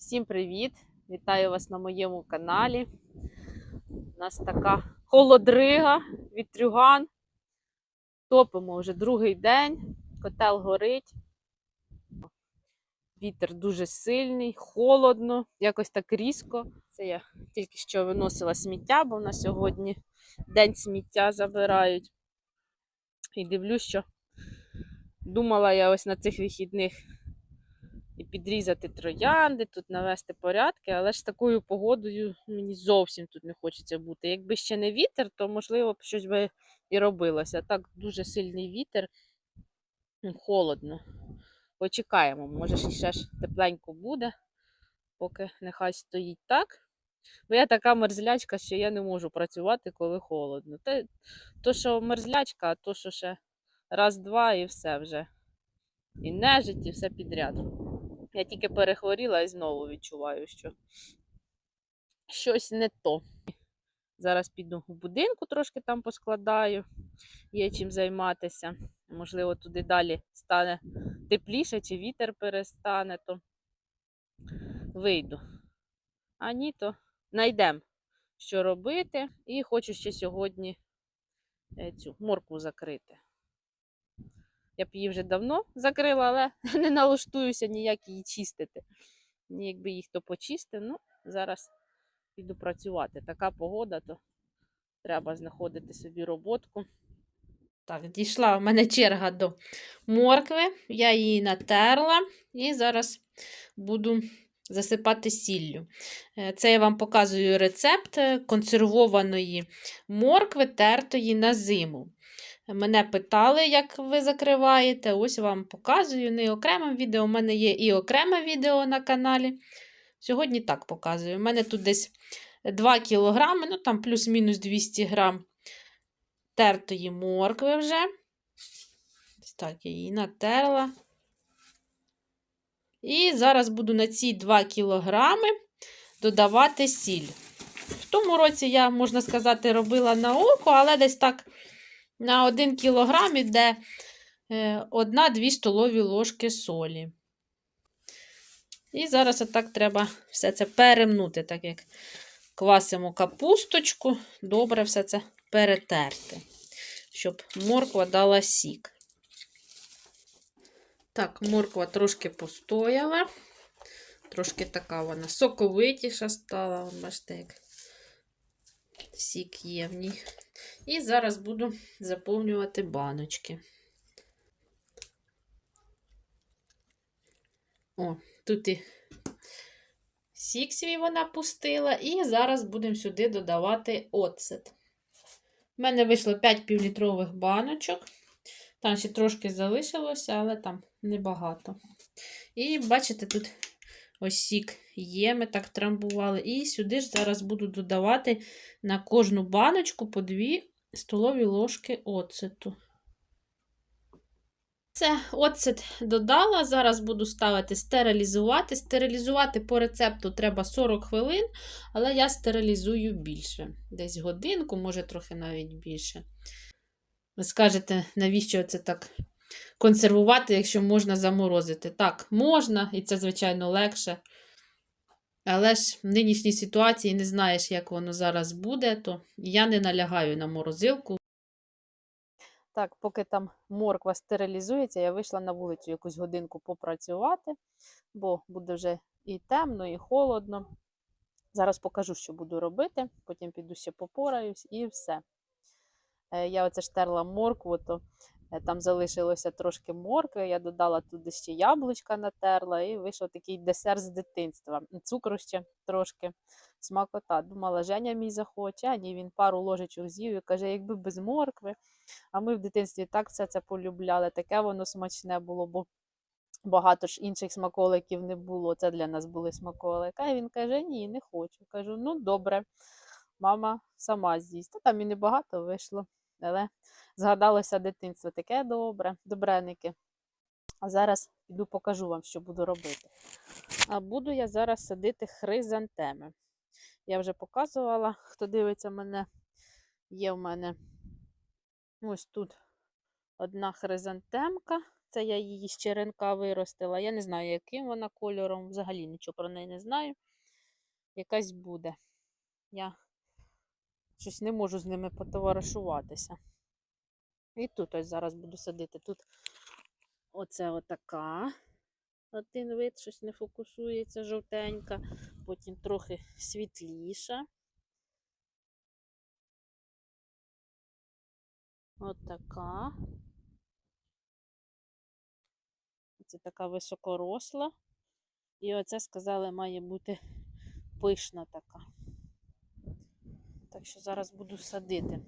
Всім привіт! Вітаю вас на моєму каналі. У нас така холодрига, вітрюган. Топимо вже другий день, котел горить. Вітер дуже сильний, холодно, якось так різко. Це я тільки що виносила сміття, бо на сьогодні день сміття забирають. І дивлюсь, що думала я ось на цих вихідних і підрізати троянди, тут навести порядки, але ж з такою погодою мені зовсім тут не хочеться бути. Якби ще не вітер, то можливо б щось би і робилося. Так дуже сильний вітер, ну, холодно. Почекаємо, може ще ж тепленько буде, поки нехай стоїть так. Бо я така мерзлячка, що я не можу працювати, коли холодно. Те, то, що мерзлячка, а то, що ще раз-два і все вже. І нежить, і все підряд. Я тільки перехворіла і знову відчуваю, що щось не то. Зараз піду в будинку, трошки там поскладаю, є чим займатися. Можливо, туди далі стане тепліше, чи вітер перестане, то вийду. А ні, то знайдемо, що робити. І хочу ще сьогодні е, цю моркву закрити. Я б її вже давно закрила, але не налаштуюся ніяк її чистити. Якби їх то почистив, ну, зараз піду працювати. Така погода, то треба знаходити собі роботку. Так, дійшла в мене черга до моркви, я її натерла і зараз буду засипати сіллю. Е, Це я вам показую рецепт е, консервованої моркви, тертої на зиму. Мене питали, як ви закриваєте. Ось вам показую. Не окремим відео. У мене є і окреме відео на каналі. Сьогодні так показую. У мене тут десь 2 кілограми, ну там плюс-мінус 200 грам тертої моркви вже. Так я її натерла. І зараз буду на ці 2 кілограми додавати сіль. В тому році я, можна сказати, робила на око, але десь так на 1 кілограм іде 1-2 столові ложки солі. І зараз отак треба все це перемнути, так як квасимо капусточку, добре все це перетерти, щоб морква дала сік. Так, морква трошки постояла. Трошки така вона соковитіша стала. Бачите, як сік є в ній. І зараз буду заповнювати баночки. О, тут і сік свій вона пустила. І зараз будемо сюди додавати оцет. У мене вийшло 5 півлітрових баночок. Там ще трошки залишилося, але там небагато. І бачите, тут ось сік є, ми так трамбували. І сюди ж зараз буду додавати на кожну баночку по 2 столові ложки оцету. Це оцет додала. Зараз буду ставити стерилізувати. Стерилізувати по рецепту треба 40 хвилин, але я стерилізую більше. Десь годинку, може трохи навіть більше. Ви скажете, навіщо це так консервувати, якщо можна заморозити? Так, можна, і це, звичайно, легше. Але ж в нинішній ситуації не знаєш, як воно зараз буде, то я не налягаю на морозилку. Так, поки там морква стерилізується, я вийшла на вулицю якусь годинку попрацювати, бо буде вже і темно, і холодно. Зараз покажу, що буду робити, потім піду ще попораюсь і все. Е, Я оце ж терла моркву, то там залишилося трошки моркви, я додала туди ще яблучка натерла, і вийшов такий десерт з дитинства. Цукру ще трошки смакота. Думала, Женя мій захоче, а ні, він пару ложечок з'їв і каже, якби без моркви. А ми в дитинстві так все це полюбляли, таке воно смачне було, бо багато ж інших смаколиків не було. Це для нас були смаколики. А він каже, ні, не хочу. Кажу, ну добре, мама сама з'їсть. Та там і небагато вийшло, але згадалося дитинство. Таке добре, добреники. А зараз піду покажу вам, що буду робити. А буду я зараз садити хризантеми. Я вже показувала, хто дивиться мене, є в мене ось тут одна хризантемка, Це я її з черенка виростила. Я не знаю, яким вона кольором. Взагалі нічого про неї не знаю. Якась буде. Я щось не можу з ними потоваришуватися. І тут ось зараз буду садити. Тут оце отака. Один вид, щось не фокусується, жовтенька, потім трохи світліша. Отака. Це така високоросла. І оце сказали, має бути пишна така. Так що зараз буду садити.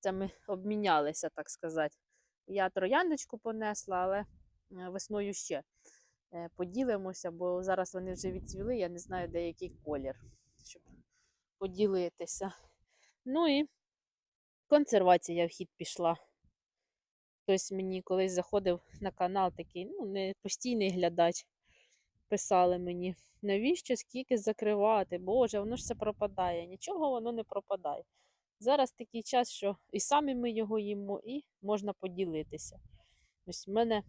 Це ми обмінялися, так сказати. Я трояндочку понесла, але е, весною ще е, поділимося, бо зараз вони вже відцвіли, я не знаю, де який колір, щоб поділитися. Ну і консервація в хід пішла. Хтось мені колись заходив на канал такий, ну, не постійний глядач. Писали мені, навіщо скільки закривати? Боже, воно ж все пропадає. Нічого воно не пропадає. Зараз такий час, що і самі ми його їмо, і можна поділитися. Ось в мене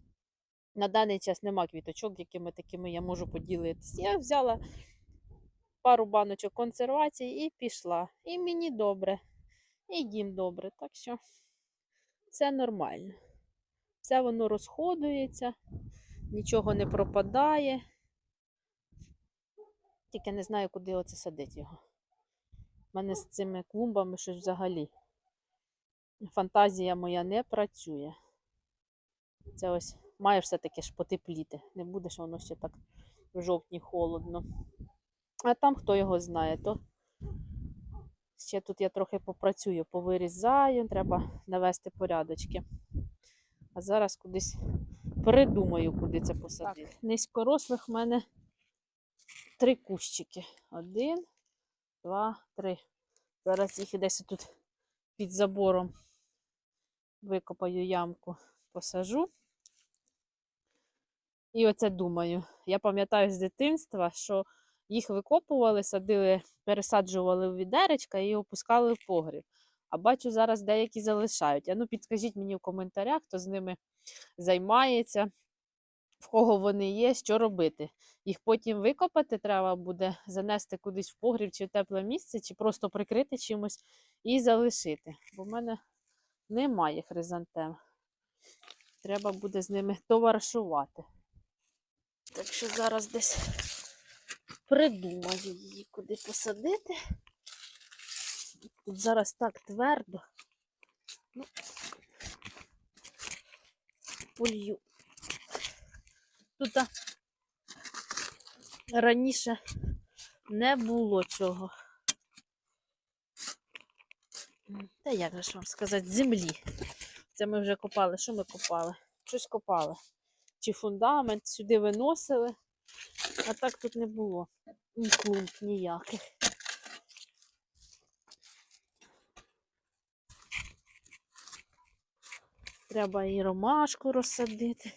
на даний час нема квіточок, якими такими я можу поділитися. Я взяла пару баночок консервації і пішла. І мені добре, і їм добре. Так що все нормально. Все воно розходується, нічого не пропадає. Тільки не знаю, куди оце садити його. У мене з цими клумбами щось взагалі. Фантазія моя не працює. Це ось має все-таки ж потепліти. Не буде ж воно ще так в жовтні холодно. А там хто його знає, то ще тут я трохи попрацюю, повирізаю, треба навести порядочки. А зараз кудись передумаю, куди це посадити. Так, низькорослих в мене три кущики. Один, два, три. Зараз їх десь тут під забором викопаю ямку, посажу. І оце думаю. Я пам'ятаю з дитинства, що їх викопували, садили, пересаджували в відеречка і опускали в погріб. А бачу, зараз деякі залишають. А ну підскажіть мені в коментарях, хто з ними займається, в кого вони є, що робити. Їх потім викопати треба буде, занести кудись в погріб чи в тепле місце, чи просто прикрити чимось і залишити. Бо в мене немає хризантем. Треба буде з ними товаришувати. Так що зараз десь придумаю її, куди посадити. Тут зараз так твердо. Ну, полью. Тут раніше не було цього. Та як же ж вам сказати, землі. Це ми вже копали. Що ми копали? Щось копали. Чи фундамент сюди виносили, а так тут не було. Ні клумб ніяких. Треба і ромашку розсадити.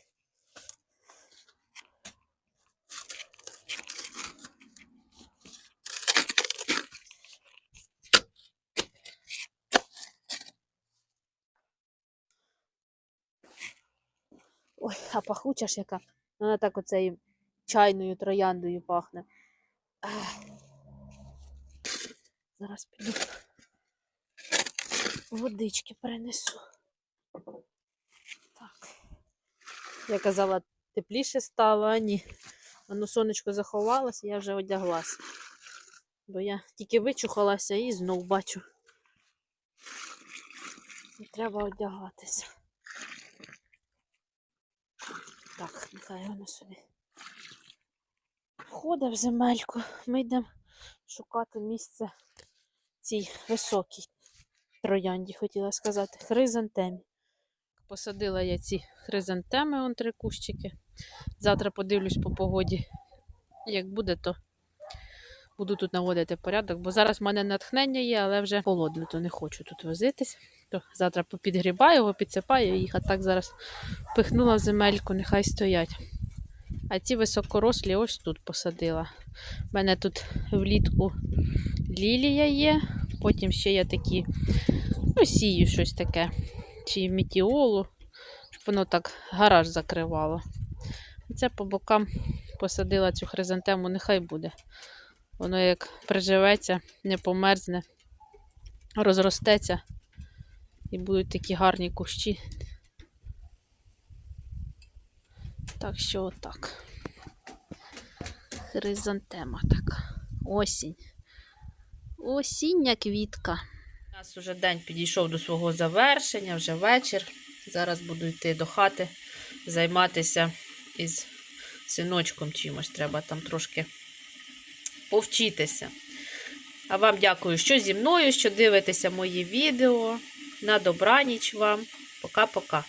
Ой, а пахуча ж яка. Вона так оцею чайною трояндою пахне. Ах. Зараз піду. Водички принесу. Так. Я казала, тепліше стало, а ні. Воно сонечко заховалося, я вже одяглася. Бо я тільки вичухалася і знов бачу. І треба одягатися. Так, нехай воно собі входить в земельку. Ми йдемо шукати місце цій високій троянді, хотіла сказати, хризантемі. Посадила я ці хризантеми, он три кущики. Завтра подивлюсь по погоді. Як буде, то буду тут наводити порядок, бо зараз в мене натхнення є, але вже холодно, то не хочу тут возитись. То завтра попідгрібаю, його підсипаю їх а так зараз пихнула в земельку, нехай стоять. А ці високорослі ось тут посадила. У мене тут влітку лілія є, потім ще є такі, ну, сію щось таке, чи метіолу. воно так гараж закривало. Це по бокам посадила цю хризантему, нехай буде. Воно як приживеться, не померзне, розростеться і будуть такі гарні кущі. Так що отак. Хризантема така. Осінь. Осіння квітка. У нас вже день підійшов до свого завершення, вже вечір. Зараз буду йти до хати, займатися із синочком чимось. Треба там трошки повчитися. А вам дякую, що зі мною, що дивитеся мої відео. На добраніч вам. Пока-пока.